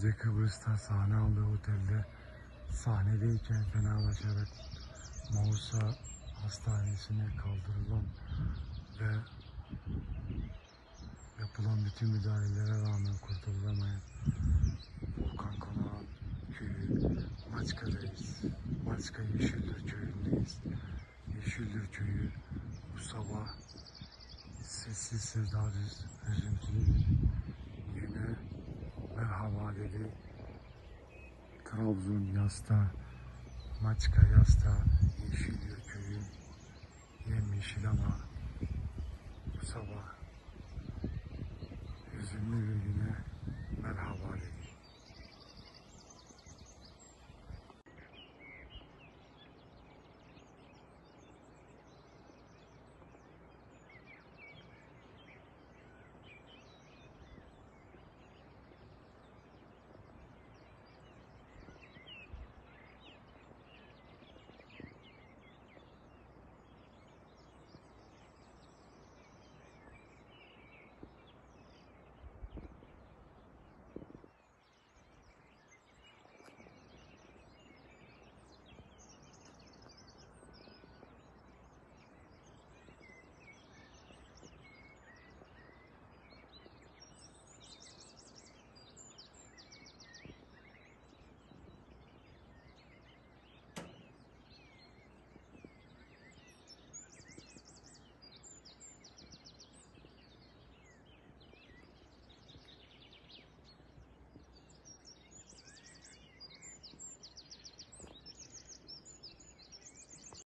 Gece Kıbrıs'ta sahne aldığı otelde sahnedeyken fenalaşarak Mausa Hastanesi'ne kaldırılan ve yapılan bütün müdahalelere rağmen kurtulamayan Volkan Konağan köyü Maçka'dayız. Maçka Yeşildir köyündeyiz. Yeşildir köyü bu sabah sessiz sedasız üzüntülü bir dedi. Trabzon Yasta, Maçka Yasta, Yeşildir köyü yemyeşil ama bu sabah hüzünlü bir güne merhaba